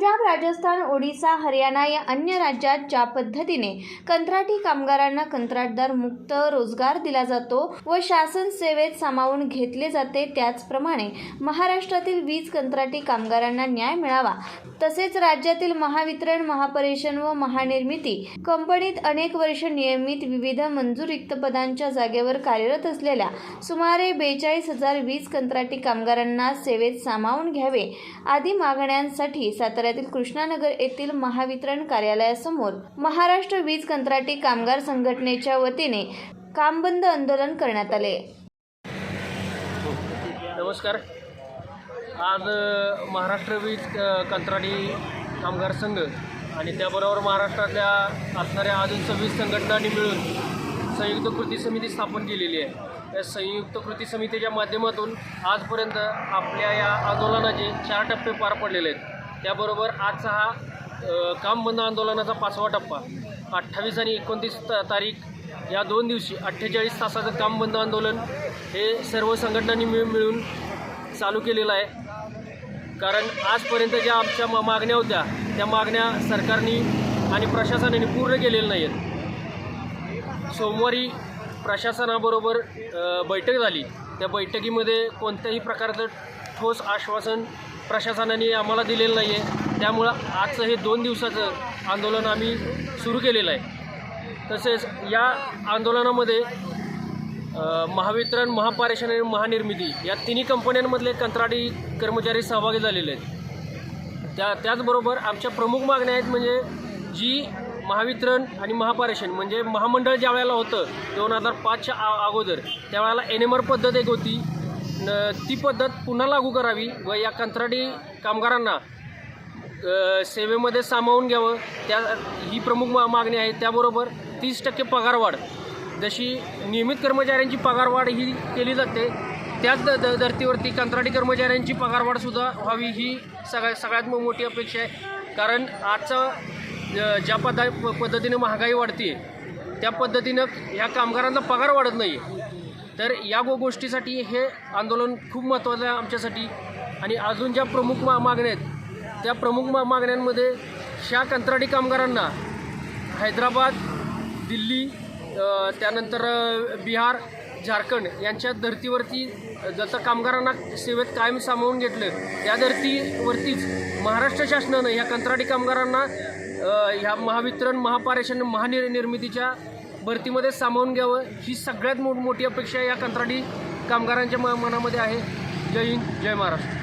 पंजाब राजस्थान ओडिसा हरियाणा या अन्य राज्यात ज्या पद्धतीने कंत्राटी कामगारांना कंत्राटदार मुक्त रोजगार दिला जातो व शासन सेवेत सामावून घेतले जाते त्याचप्रमाणे महाराष्ट्रातील वीज कंत्राटी कामगारांना न्याय मिळावा तसेच राज्यातील महावितरण महापरेशन व महानिर्मिती कंपनीत अनेक वर्ष नियमित विविध मंजूर रिक्त पदांच्या जागेवर कार्यरत असलेल्या सुमारे बेचाळीस हजार वीज कंत्राटी कामगारांना सेवेत सामावून घ्यावे आदी मागण्यांसाठी साताऱ्यातील कृष्णानगर येथील महावितरण कार्यालयासमोर महाराष्ट्र वीज कंत्राटी कामगार संघटनेच्या वतीने कामबंद आंदोलन करण्यात आले. नमस्कार. आज महाराष्ट्र वीज कंत्राटी कामगार संघ आणि त्याबरोबर महाराष्ट्रातल्या असणाऱ्या अजून सव्वीस संघटनांनी मिळून संयुक्त कृती समिती स्थापन केलेली आहे. या संयुक्त कृती समितीच्या माध्यमातून आजपर्यंत आपल्या या आंदोलनाचे चार टप्पे पार पडलेले आहेत. त्याबरोबर आजचा हा काम बंद आंदोलनाचा पाचवा टप्पा. अठ्ठावीस आणि एकोणतीस तारीख या दोन दिवशी अठ्ठेचाळीस तासाचं काम बंद आंदोलन हे सर्व संघटनांनी मिळून मिळून चालू केलेलं आहे. कारण आजपर्यंत ज्या आमच्या मा मागण्या होत्या त्या मागण्या सरकारने आणि प्रशासनाने पूर्ण केलेल्या नाही आहेत सोमवारी प्रशासनाबरोबर बैठक झाली. त्या बैठकीमध्ये कोणत्याही प्रकारचं ठोस आश्वासन प्रशासनाने आम्हाला दिलेलं नाही आहे त्यामुळं आजचं हे दोन दिवसाचं आंदोलन आम्ही सुरू केलेलं आहे. तसेच या आंदोलनामध्ये महावितरण महापारेषण आणि महानिर्मिती या तिन्ही कंपन्यांमधले कंत्राटी कर्मचारी सहभागी झालेले आहेत. त्या त्याचबरोबर आमच्या प्रमुख मागण्या आहेत म्हणजे जी महावितरण आणि महापारेषण म्हणजे महामंडळ ज्या वेळेला होतं दोन हजार पाचच्या आ अगोदर त्यावेळेला एन एम आर पद्धत एक होती. ती पद्धत पुन्हा लागू करावी व या कंत्राटी कामगारांना सेवेमध्ये सामावून घ्यावं. त्या ही प्रमुख मा मागणी आहे. त्याबरोबर तीस टक्के पगारवाढ जशी नियमित कर्मचाऱ्यांची पगारवाढ ही केली जाते त्याच द धर्तीवरती कंत्राटी कर्मचाऱ्यांची पगारवाढसुद्धा व्हावी ही सगळ्या सगळ्यात मोठी अपेक्षा आहे. कारण आजचा ज्या पद्धा प- पद्धतीने महागाई वाढते त्या पद्धतीनं ह्या कामगारांचा पगार वाढत नाही तर या गो गोष्टीसाठी हे आंदोलन खूप महत्त्वाचं आहे आमच्यासाठी. आणि अजून ज्या प्रमुख मा मागण्या आहेत त्या प्रमुख मा मागण्यांमध्ये ह्या कंत्राटी कामगारांना हैदराबाद दिल्ली त्यानंतर बिहार झारखंड यांच्या धर्तीवरती जसं कामगारांना सेवेत कायम सामावून घेतलं त्या धर्तीवरतीच महाराष्ट्र शासनानं ह्या कंत्राटी कामगारांना ह्या महावितरण महापारेषण महानिर्मितीच्या भरतीमध्ये सामावून घ्यावं ही सगळ्यात मोठमोठी अपेक्षा या कंत्राटी कामगारांच्या म मनामध्ये आहे. जय हिंद जय महाराष्ट्र.